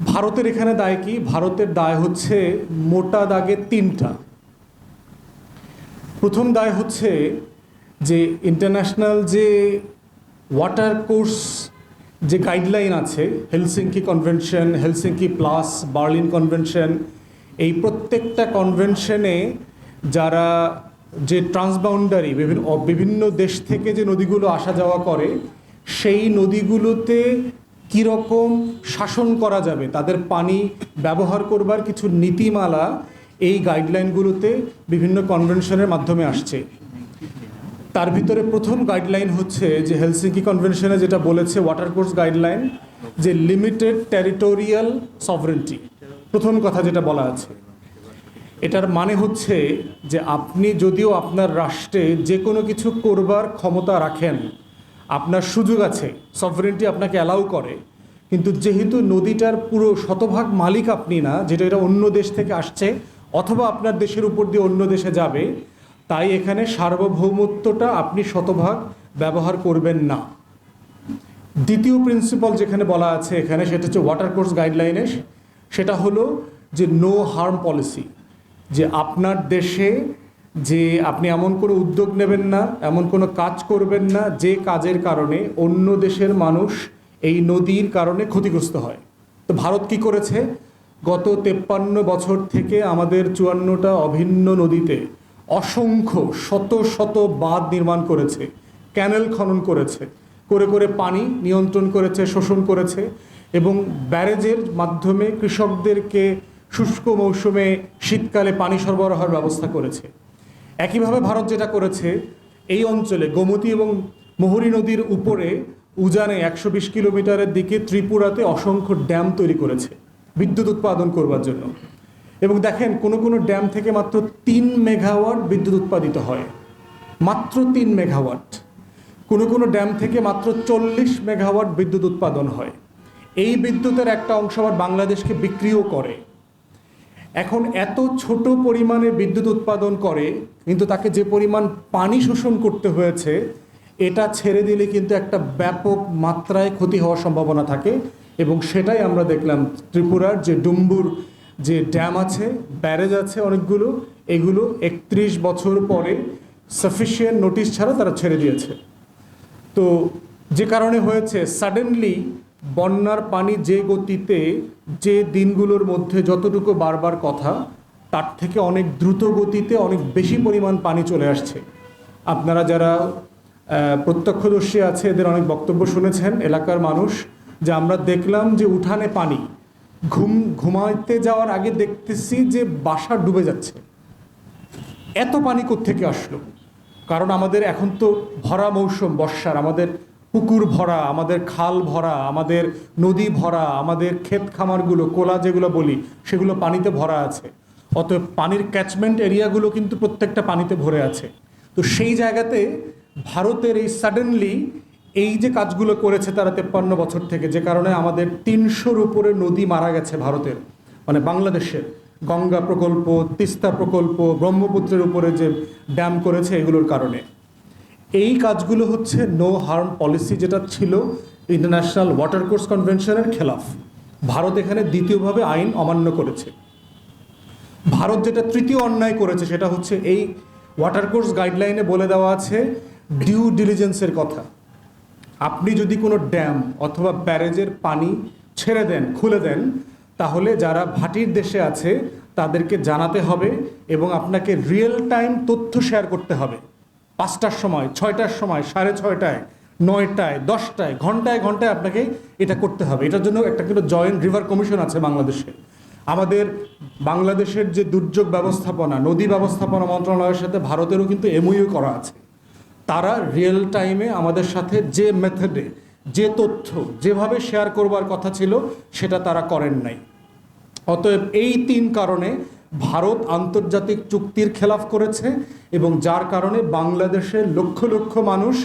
ভারতের এখানে দায় কি? ভারতের দায় হচ্ছে মোটা দাগে তিনটা। প্রথম দায় হচ্ছে যে ইন্টারন্যাশনাল যে ওয়াটার কোর্স যে গাইডলাইন আছে Helsinki convention Helsinki plus Berlin convention এই প্রত্যেকটা কনভেনশনে যারা যে ট্রান্সবাউন্ডারি বিভিন্ন বিভিন্ন দেশ থেকে যে নদীগুলো আসা যাওয়া করে, সেই নদীগুলোতে কীরকম শাসন করা যাবে? তাদের পানি ব্যবহার করবার কিছু নীতিমালা এই গাইডলাইনগুলোতে বিভিন্ন কনভেনশনের মাধ্যমে আসছে। তার ভিতরে প্রথম গাইডলাইন হচ্ছে যে হেলসিঙ্কি কনভেনশনে যেটা বলেছে ওয়াটার কোর্স গাইডলাইন যে লিমিটেড টেরিটোরিয়াল সভরেন্টি। প্রথম কথা যেটা বলা আছে। এটার মানে হচ্ছে যে আপনি যদিও আপনার রাষ্ট্রে যে কোনো কিছু করবার ক্ষমতা রাখেন আপনার সুযোগ আছে সভরেন্টি আপনাকে অ্যালাউ করে, কিন্তু যেহেতু নদীটার পুরো শতভাগ মালিক আপনি না, যেটা এটা অন্য দেশ থেকে আসছে, অথবা আপনার দেশের উপর দিয়ে অন্য দেশে যাবে, তাই এখানে সার্বভৌমত্বটা আপনি শতভাগ ব্যবহার করবেন না। দ্বিতীয় প্রিন্সিপাল যেখানে বলা আছে এখানে, সেটা হচ্ছে ওয়াটার কোর্স গাইডলাইনে সেটা হলো যে নো হার্ম পলিসি যে আপনার দেশে যে আপনি এমন কোনো উদ্যোগ নেবেন না, এমন কোনো কাজ করবেন না যে কাজের কারণে অন্য দেশের মানুষ এই নদীর কারণে ক্ষতিগ্রস্ত হয়। তো ভারত কি করেছে? গত তেপ্পান্ন বছর থেকে আমাদের চুয়ান্নটা অভিন্ন নদীতে অসংখ্য, শত শত বাঁধ নির্মাণ করেছে, ক্যানেল খনন করেছে, করে করে পানি নিয়ন্ত্রণ করেছে, শোষণ করেছে এবং ব্যারেজের মাধ্যমে কৃষকদেরকে শুষ্ক মৌসুমে শীতকালে পানি সরবরাহের ব্যবস্থা করেছে। একইভাবে ভারত যেটা করেছে, এই অঞ্চলে গোমতী এবং মোহরী নদীর উপরে উজানে একশো বিশ কিলোমিটারের দিকে ত্রিপুরাতে অসংখ্য ড্যাম তৈরি করেছে, বিদ্যুৎ উৎপাদন করবার জন্য। এবং দেখেন, কোনো কোনো ড্যাম থেকে মাত্র তিন মেগাওয়াট বিদ্যুৎ উৎপাদিত হয়, মাত্র তিন মেগাওয়াট। কোনো কোনো ড্যাম থেকে মাত্র চল্লিশ মেগাওয়াট বিদ্যুৎ উৎপাদন হয়। এই বিদ্যুতের একটা অংশ আবার বাংলাদেশকে বিক্রিও করে। এখন এত ছোট পরিমাণে বিদ্যুৎ উৎপাদন করে, কিন্তু তাকে যে পরিমাণ পানি শোষণ করতে হয়েছে, এটা ছেড়ে দিলে কিন্তু একটা ব্যাপক মাত্রায় ক্ষতি হওয়ার সম্ভাবনা থাকে। এবং সেটাই আমরা দেখলাম ত্রিপুরার যে ডুম্বুর যে ড্যাম আছে, ব্যারেজ আছে অনেকগুলো, এগুলো একত্রিশ বছর পরে সাফিসিয়েন্ট নোটিশ ছাড়া তারা ছেড়ে দিয়েছে। তো যে কারণে হয়েছে সাডেনলি বন্যার পানি যে গতিতে যে দিনগুলোর মধ্যে যতটুকু বারবার কথা, তার থেকে অনেক দ্রুত গতিতে অনেক বেশি পরিমাণ পানি চলে আসছে। আপনারা যারা প্রত্যক্ষদর্শী আছে, এদের অনেক বক্তব্য শুনেছেন, এলাকার মানুষ, যে আমরা দেখলাম যে উঠানে পানি, ঘুম, ঘুমাইতে যাওয়ার আগে দেখতেছি যে বাসা ডুবে যাচ্ছে। এত পানি থেকে আসলো? কারণ আমাদের এখন তো ভরা মৌসুম, বর্ষার, আমাদের পুকুর ভরা, আমাদের খাল ভরা, আমাদের নদী ভরা, আমাদের ক্ষেত খামারগুলো, কোলা যেগুলো বলি, সেগুলো পানিতে ভরা আছে। অতএব পানির ক্যাচমেন্ট এরিয়াগুলো কিন্তু প্রত্যেকটা পানিতে ভরে আছে। তো সেই জায়গাতে ভারতের এই সাডেনলি এই যে কাজগুলো করেছে তারা তেপ্পান্ন বছর থেকে, যে কারণে আমাদের তিনশোর উপরে নদী মারা গেছে ভারতের মানে বাংলাদেশের। গঙ্গা প্রকল্প, তিস্তা প্রকল্প, ব্রহ্মপুত্রের উপরে যে ড্যাম করেছে এগুলোর কারণে। এই কাজগুলো হচ্ছে নো হার্ম পলিসি যেটা ছিল ইন্টারন্যাশনাল ওয়াটার কোর্স কনভেনশনের খেলাফ। ভারত এখানে দ্বিতীয়ভাবে আইন অমান্য করেছে। ভারত যেটা তৃতীয় অন্যায় করেছে সেটা হচ্ছে এই ওয়াটার কোর্স গাইডলাইনে বলে দেওয়া আছে ডিউ ডিলিজেন্সের কথা। আপনি যদি কোনো ড্যাম অথবা ব্যারেজের পানি ছেড়ে দেন, খুলে দেন, তাহলে যারা ভাটির দেশে আছে তাদেরকে জানাতে হবে এবং আপনাকে রিয়েল টাইম তথ্য শেয়ার করতে হবে। পাঁচটার সময়, ছয়টার সময়, সাড়ে ছয়টায়, নয়টায়, দশটায়, ঘন্টায় ঘন্টায় আপনাকে এটা করতে হবে। এটার জন্য একটা কিন্তু জয়েন্ট রিভার কমিশন আছে বাংলাদেশে। আমাদের বাংলাদেশের যে দুর্যোগ ব্যবস্থাপনা, নদী ব্যবস্থাপনা মন্ত্রণালয়ের সাথে ভারতেরও কিন্তু এমইউ করা আছে। তারা রিয়েল টাইমে আমাদের সাথে যে মেথডে যে তথ্য, যেভাবে শেয়ার করবার কথা ছিল, সেটা তারা করেন নাই। অতএব এই তিন কারণে ভারত আন্তর্জাতিক চুক্তির খেলাফ করেছে এবং যার কারণে বাংলাদেশের লক্ষ লক্ষ মানুষ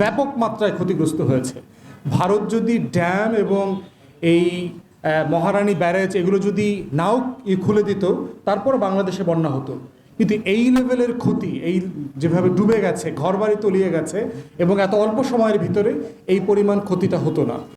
ব্যাপক মাত্রায় ক্ষতিগ্রস্ত হয়েছে। ভারত যদি ড্যাম এবং এই মহারানী ব্যারেজ এগুলো যদি নাও খুলে দিত, তারপর বাংলাদেশে বন্যা হতো। কিন্তু এই লেভেলের ক্ষতি, এই যেভাবে ডুবে গেছে, ঘরবাড়ি তলিয়ে গেছে এবং এত অল্প সময়ের ভিতরে এই পরিমাণ ক্ষতিটা হতো না।